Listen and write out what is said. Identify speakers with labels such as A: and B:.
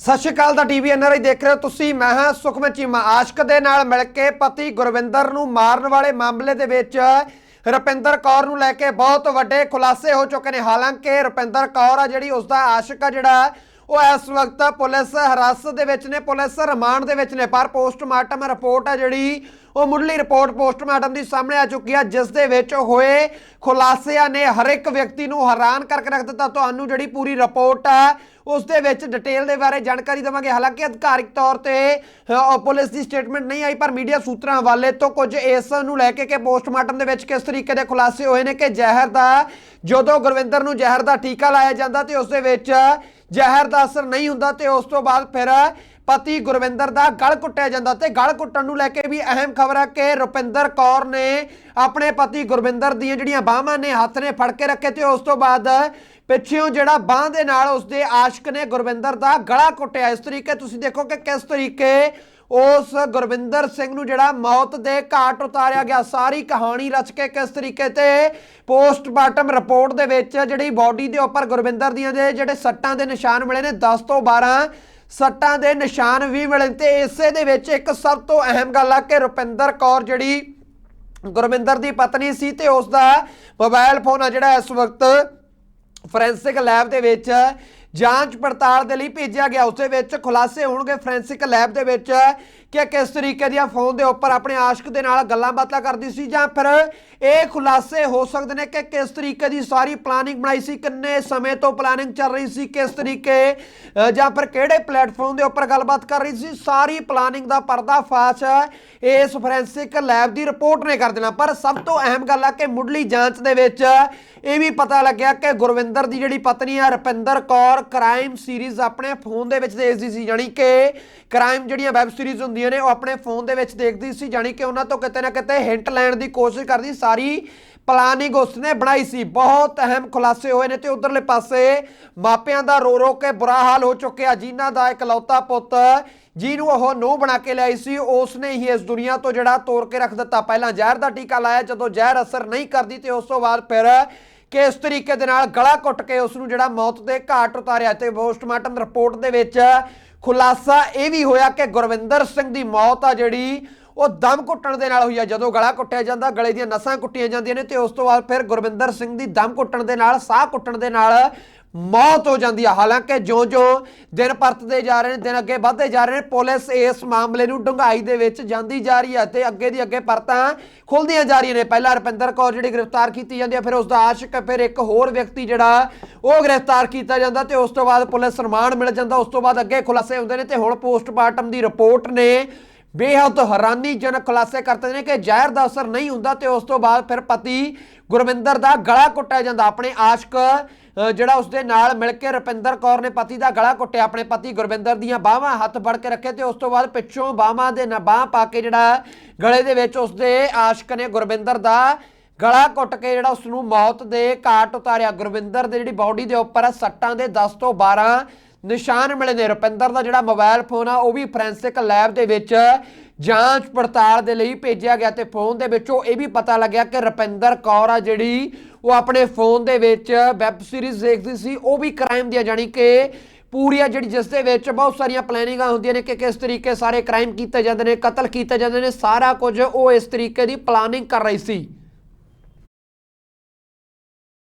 A: ਸਤਿ ਸ਼੍ਰੀ ਅਕਾਲ ਦਾ TV NRI ਦੇਖ ਰਹੇ ਹੋ ਤੁਸੀਂ। ਮੈਂ ਹਾਂ ਸੁਖਮਨ ਚੀਮਾ। ਆਸ਼ਕ ਦੇ ਨਾਲ ਮਿਲ ਕੇ ਪਤੀ ਗੁਰਵਿੰਦਰ ਨੂੰ ਮਾਰਨ ਵਾਲੇ ਮਾਮਲੇ ਦੇ ਵਿੱਚ ਰੁਪਿੰਦਰ ਕੌਰ ਨੂੰ ਲੈ ਕੇ ਬਹੁਤ ਵੱਡੇ ਖੁਲਾਸੇ ਹੋ ਚੁੱਕੇ ਨੇ। ਹਾਲਾਂਕਿ ਰੁਪਿੰਦਰ ਕੌਰ ਆ ਜਿਹੜੀ ਉਸ ਦਾ ਆਸ਼ਕ ਆ ਜਿਹੜਾ ਉਹ ਇਸ ਵਕਤ ਪੁਲਿਸ ਹਿਰਾਸਤ ਦੇ ਵਿੱਚ ਨੇ, ਪੁਲਿਸ ਰਿਮਾਂਡ ਦੇ ਵਿੱਚ ਨੇ, ਪਰ ਪੋਸਟਮਾਰਟਮ ਰਿਪੋਰਟ ਹੈ ਜਿਹੜੀ, ਉਹ ਮੁੱਢਲੀ ਰਿਪੋਰਟ ਪੋਸਟਮਾਰਟਮ ਦੀ ਸਾਹਮਣੇ ਆ ਚੁੱਕੀ ਹੈ ਜਿਸ ਦੇ ਵਿੱਚ ਹੋਏ ਖੁਲਾਸਿਆਂ ਨੇ ਹਰ ਇੱਕ ਵਿਅਕਤੀ ਨੂੰ ਹੈਰਾਨ ਕਰਕੇ ਰੱਖ ਦਿੱਤਾ। ਤੁਹਾਨੂੰ ਜਿਹੜੀ ਪੂਰੀ ਰਿਪੋਰਟ ਹੈ ਉਸ ਦੇ ਵਿੱਚ ਡਿਟੇਲ ਦੇ ਬਾਰੇ ਜਾਣਕਾਰੀ ਦੇਵਾਂਗੇ। ਹਾਲਾਂਕਿ ਅਧਿਕਾਰਿਕ ਤੌਰ ਤੇ ਪੁਲਿਸ ਦੀ ਸਟੇਟਮੈਂਟ ਨਹੀਂ ਆਈ, ਪਰ ਮੀਡੀਆ ਸੂਤਰਾਂ ਹਵਾਲੇ ਤੋਂ ਕੁਝ ਇਸ ਨੂੰ ਲੈ ਕੇ ਕਿ ਪੋਸਟਮਾਰਟਮ ਦੇ ਵਿੱਚ ਕਿਸ ਤਰੀਕੇ ਦੇ ਖੁਲਾਸੇ ਹੋਏ ਨੇ, ਕਿ ਜ਼ਹਿਰ ਦਾ, ਜਦੋਂ ਗੁਰਵਿੰਦਰ ਨੂੰ ਜ਼ਹਿਰ ਦਾ ਟੀਕਾ ਲਾਇਆ ਜਾਂਦਾ ਤੇ ਉਸ ਦੇ ਵਿੱਚ ਜ਼ਹਿਰ ਦਾ ਅਸਰ ਨਹੀਂ ਹੁੰਦਾ ਤੇ ਉਸ ਤੋਂ ਬਾਅਦ ਫਿਰ ਪਤੀ ਗੁਰਵਿੰਦਰ ਦਾ ਗਲ ਕੁੱਟਿਆ ਜਾਂਦਾ ਤੇ ਗਲ ਕੁੱਟਣ ਨੂੰ ਲੈ ਕੇ ਵੀ ਅਹਿਮ ਖਬਰ ਹੈ ਕਿ ਰੁਪਿੰਦਰ ਕੌਰ ਨੇ ਆਪਣੇ ਪਤੀ ਗੁਰਵਿੰਦਰ ਦੀਆਂ ਜਿਹੜੀਆਂ ਬਾਹਾਂ ਨੇ, ਹੱਥ ਨੇ ਫੜ ਕੇ ਰੱਖੇ ਤੇ ਉਸ ਤੋਂ ਬਾਅਦ ਪਿੱਛੇੋਂ ਜਿਹੜਾ ਬਾਹ ਦੇ ਨਾਲ ਉਸਦੇ ਆਸ਼ਕ ਨੇ ਗੁਰਵਿੰਦਰ ਦਾ ਗਲਾ ਕੁੱਟਿਆ। ਇਸ ਤਰੀਕੇ ਤੁਸੀਂ ਦੇਖੋ ਕਿ ਕਿਸ ਤਰੀਕੇ ਉਸ ਗੁਰਵਿੰਦਰ ਸਿੰਘ ਨੂੰ ਜਿਹੜਾ ਮੌਤ ਦੇ ਘਾਟ ਉਤਾਰਿਆ ਗਿਆ। ਸਾਰੀ ਕਹਾਣੀ ਰਚ ਕੇ ਕਿਸ ਤਰੀਕੇ ਤੇ? ਪੋਸਟਮਾਰਟਮ ਰਿਪੋਰਟ ਦੇ ਵਿੱਚ ਜਿਹੜੀ ਬਾਡੀ ਦੇ ਉੱਪਰ ਗੁਰਵਿੰਦਰ ਦੀਆਂ ਦੇ ਜਿਹੜੇ ਸੱਟਾਂ ਦੇ ਨਿਸ਼ਾਨ ਮਿਲੇ ਨੇ 10 ਤੋਂ 12 ਸੱਟਾਂ ਦੇ ਨਿਸ਼ਾਨ ਵੀ ਮਿਲੇ ਨੇ। ਤੇ ਇਸੇ ਦੇ ਵਿੱਚ ਇੱਕ ਸਭ ਤੋਂ ਅਹਿਮ ਗੱਲ ਆ ਕਿ ਰੁਪਿੰਦਰ ਕੌਰ ਜਿਹੜੀ ਗੁਰਵਿੰਦਰ ਦੀ ਪਤਨੀ ਸੀ ਤੇ ਉਸ ਦਾ ਮੋਬਾਈਲ ਫੋਨ ਆ ਜਿਹੜਾ ਇਸ ਵਕਤ ਫੋਰੈਂਸਿਕ ਲੈਬ ਦੇ ਵਿੱਚ ਜਾਂਚ ਪੜਤਾਲ ਦੇ ਲਈ ਭੇਜਿਆ ਗਿਆ। ਉਸ ਦੇ ਵਿੱਚ ਖੁਲਾਸੇ ਹੋਣਗੇ ਫੋਰੈਂਸਿਕ ਲੈਬ ਦੇ ਵਿੱਚ ਕਿ ਕਿਸ ਤਰੀਕੇ ਦੀਆਂ ਫੋਨ ਦੇ ਉੱਪਰ ਆਪਣੇ ਆਸ਼ਕ ਦੇ ਨਾਲ ਗੱਲਾਂ ਬਾਤਾਂ ਕਰਦੀ ਸੀ ਜਾਂ ਫਿਰ ਇਹ ਖੁਲਾਸੇ ਹੋ ਸਕਦੇ ਨੇ ਕਿ ਕਿਸ ਤਰੀਕੇ ਦੀ ਸਾਰੀ ਪਲਾਨਿੰਗ ਬਣਾਈ ਸੀ, ਕਿੰਨੇ ਸਮੇਂ ਤੋਂ ਪਲਾਨਿੰਗ ਚੱਲ ਰਹੀ ਸੀ, ਕਿਸ ਤਰੀਕੇ ਜਾਂ ਫਿਰ ਕਿਹੜੇ ਪਲੇਟਫਾਰਮ ਦੇ ਉੱਪਰ ਗੱਲਬਾਤ ਕਰ ਰਹੀ ਸੀ, ਸਾਰੀ ਪਲਾਨਿੰਗ ਦਾ ਪਰਦਾਫਾਸ਼ ਇਸ ਫੋਰੈਂਸਿਕ ਲੈਬ ਦੀ ਰਿਪੋਰਟ ਨੇ ਕਰ ਦੇਣਾ। ਪਰ ਸਭ ਤੋਂ ਅਹਿਮ ਗੱਲ ਆ ਕਿ ਮੁੱਢਲੀ ਜਾਂਚ ਦੇ ਵਿੱਚ ਇਹ ਵੀ ਪਤਾ ਲੱਗਿਆ ਕਿ ਗੁਰਵਿੰਦਰ ਦੀ ਜਿਹੜੀ ਪਤਨੀ ਆ, ਰੁਪਿੰਦਰ ਕੌਰ ਕ੍ਰਾਈਮ ਸੀਰੀਜ਼ ਆਪਣੇ ਫੋਨ ਦੇ ਵਿੱਚ ਦੇਖਦੀ ਸੀ ਜਾਨੀ ਕਿ ਕ੍ਰਾਈਮ ਜਿਹੜੀਆਂ ਵੈਬ ਸੀਰੀਜ਼ ਹੁੰਦੀਆਂ ਨੇ, ਉਹ ਆਪਣੇ ਫੋਨ ਦੇ ਵਿੱਚ ਦੇਖਦੀ ਸੀ ਜਾਨੀ ਕਿ ਉਹਨਾਂ ਤੋਂ ਕਿਤੇ ਨਾ ਕਿਤੇ ਹਿੰਟ ਲੈਣ ਦੀ ਕੋਸ਼ਿਸ਼ ਕਰਦੀ, ਸਾਰੀ ਪਲਾਨਿੰਗ ਉਸਨੇ ਬਣਾਈ ਸੀ। ਬਹੁਤ ਅਹਿਮ ਖੁਲਾਸੇ ਹੋਏ ਨੇ ਤੇ ਉਧਰਲੇ ਪਾਸੇ ਮਾਪਿਆਂ ਦਾ ਰੋ ਰੋ ਕੇ ਬੁਰਾ ਹਾਲ ਹੋ ਚੁੱਕਿਆ, ਜਿਨ੍ਹਾਂ ਦਾ ਇਕਲੌਤਾ ਪੁੱਤ ਜਿਹਨੂੰ ਉਹ ਨੂੰਹ ਬਣਾ ਕੇ ਲਿਆਈ ਸੀ, ਉਸਨੇ ਹੀ ਇਸ ਦੁਨੀਆ ਤੋਂ ਜਿਹੜਾ ਤੋੜ ਕੇ ਰੱਖ ਦਿੱਤਾ। ਪਹਿਲਾਂ ਜ਼ਹਿਰ ਦਾ ਟੀਕਾ ਲਾਇਆ, ਜਦੋਂ ਜ਼ਹਿਰ ਅਸਰ ਨਹੀਂ ਕਰਦੀ ਤੇ ਉਸ ਤੋਂ ਬਾਅਦ ਫਿਰ ਕਿ ਇਸ ਤਰੀਕੇ ਦੇ ਨਾਲ ਗਲਾ ਕੁੱਟ ਕੇ ਉਸ ਨੂੰ ਜਿਹੜਾ ਮੌਤ ਦੇ ਘਾਟ ਉਤਾਰਿਆ ਤੇ ਪੋਸਟਮਾਰਟਮ ਰਿਪੋਰਟ ਦੇ ਵਿੱਚ ਖੁਲਾਸਾ ਇਹ ਵੀ ਹੋਇਆ ਕਿ ਗੁਰਵਿੰਦਰ ਸਿੰਘ ਦੀ ਮੌਤ ਆ ਜਿਹੜੀ ਉਹ ਦਮ ਘੁੱਟਣ ਦੇ ਨਾਲ ਹੋਈ ਆ। ਜਦੋਂ ਗਲਾ ਕੁੱਟਿਆ ਜਾਂਦਾ, ਗਲੇ ਦੀਆਂ ਨਸਾਂ ਕੁੱਟੀਆਂ ਜਾਂਦੀਆਂ ਨੇ ਤੇ ਉਸ ਤੋਂ ਬਾਅਦ ਫਿਰ ਗੁਰਵਿੰਦਰ ਸਿੰਘ ਦੀ ਦਮ ਘੁੱਟਣ ਦੇ ਨਾਲ, ਸਾਹ ਘੁੱਟਣ ਦੇ ਨਾਲ ਮੌਤ ਹੋ ਜਾਂਦੀ ਆ। ਹਾਲਾਂਕਿ ਜਿਉਂ-ਜਿਉਂ ਦਿਨ ਪਰਤਦੇ ਜਾ ਰਹੇ ਨੇ, ਦਿਨ ਅੱਗੇ ਵਧਦੇ ਜਾ ਰਹੇ ਨੇ, ਪੁਲਿਸ ਇਸ ਮਾਮਲੇ ਨੂੰ ਡੂੰਘਾਈ ਦੇ ਵਿੱਚ ਜਾਂਦੀ ਜਾ ਰਹੀ ਹੈ ਤੇ ਅੱਗੇ ਦੀ ਅੱਗੇ ਪਰਤਾਂ ਖੁੱਲਦੀਆਂ ਜਾ ਰਹੀਆਂ ਨੇ। ਪਹਿਲਾਂ ਰਪਿੰਦਰ ਕੌਰ ਜਿਹੜੀ ਗ੍ਰਿਫਤਾਰ ਕੀਤੀ ਜਾਂਦੀ ਹੈ ਫਿਰ ਉਸ ਦਾ ਆਸ਼ਿਕ, ਫਿਰ ਇੱਕ ਹੋਰ ਵਿਅਕਤੀ ਜਿਹੜਾ ਉਹ ਗ੍ਰਿਫਤਾਰ ਕੀਤਾ ਜਾਂਦਾ ਤੇ ਉਸ ਤੋਂ ਬਾਅਦ ਪੁਲਿਸ ਰਿਮਾਂਡ ਮਿਲ ਜਾਂਦਾ। ਉਸ ਤੋਂ ਬਾਅਦ ਅੱਗੇ ਖੁਲਾਸੇ ਹੁੰਦੇ ਨੇ ਤੇ ਹੁਣ ਪੋਸਟਮਾਰਟਮ ਦੀ ਰਿਪੋਰਟ ਨੇ ਬੇਹੱਦ ਹੈਰਾਨੀਜਨਕ ਖੁਲਾਸੇ ਕਰਦੇ ਨੇ ਕਿ ਜ਼ਹਿਰ ਦਾ ਅਸਰ ਨਹੀਂ ਹੁੰਦਾ ਤੇ ਉਸ ਤੋਂ ਬਾਅਦ ਫਿਰ ਪਤੀ ਗੁਰਵਿੰਦਰ ਦਾ ਗਲਾ ਕੁੱਟਿਆ ਜਾਂਦਾ। ਆਪਣੇ ਆਸ਼ਕ ਜਿਹੜਾ ਉਸਦੇ ਨਾਲ ਮਿਲ ਕੇ ਰੁਪਿੰਦਰ ਕੌਰ ਨੇ ਪਤੀ ਦਾ ਗਲਾ ਕੁੱਟਿਆ। ਆਪਣੇ ਪਤੀ ਗੁਰਵਿੰਦਰ ਦੀਆਂ ਬਾਹਾਂ ਹੱਥ ਫੜ ਕੇ ਰੱਖੇ ਤੇ ਉਸ ਤੋਂ ਬਾਅਦ ਪਿੱਛੋਂ ਬਾਹਾਂ ਦੇ ਨਾਲ ਬਾਹ ਪਾ ਕੇ ਜਿਹੜਾ ਗਲੇ ਦੇ ਵਿੱਚ ਉਸਦੇ ਆਸ਼ਕ ਨੇ ਗੁਰਵਿੰਦਰ ਦਾ ਗਲਾ ਕੁੱਟ ਕੇ ਜਿਹੜਾ ਉਸ ਨੂੰ ਮੌਤ ਦੇ ਘਾਟ ਉਤਾਰਿਆ। ਗੁਰਵਿੰਦਰ ਦੇ ਜਿਹੜੀ ਬਾਡੀ ਦੇ ਉੱਪਰ ਸੱਟਾਂ ਦੇ 10 ਤੋਂ 12 ਨਿਸ਼ਾਨ ਮਿਲੇ ਨੇ। ਰੁਪਿੰਦਰ ਦਾ ਜਿਹੜਾ ਮੋਬਾਈਲ ਫੋਨ ਆ, ਉਹ ਵੀ ਫੋਰੈਂਸਿਕ ਲੈਬ ਦੇ ਵਿੱਚ ਜਾਂਚ ਪੜਤਾਲ ਦੇ ਲਈ ਭੇਜਿਆ ਗਿਆ ਤੇ ਫੋਨ ਦੇ ਵਿੱਚੋਂ ਇਹ ਵੀ ਪਤਾ ਲੱਗਿਆ ਕਿ ਰੁਪਿੰਦਰ ਕੌਰ ਆ ਜਿਹੜੀ, ਉਹ ਆਪਣੇ ਫੋਨ ਦੇ ਵਿੱਚ ਵੈਬ ਸੀਰੀਜ਼ ਦੇਖਦੀ ਸੀ। ਉਹ ਵੀ ਕ੍ਰਾਈਮ ਦੀਆਂ ਜਾਨੀ ਕਿ ਪੂਰੀ ਆ ਜਿਹੜੀ ਜਿਸ ਦੇ ਵਿੱਚ ਬਹੁਤ ਸਾਰੀਆਂ ਪਲੈਨਿੰਗਾਂ ਹੁੰਦੀਆਂ ਨੇ ਕਿ ਕਿਸ ਤਰੀਕੇ ਸਾਰੇ ਕ੍ਰਾਈਮ ਕੀਤੇ ਜਾਂਦੇ ਨੇ, ਕਤਲ ਕੀਤੇ ਜਾਂਦੇ ਨੇ, ਸਾਰਾ ਕੁਝ ਉਹ ਇਸ ਤਰੀਕੇ ਦੀ ਪਲਾਨਿੰਗ ਕਰ ਰਹੀ ਸੀ।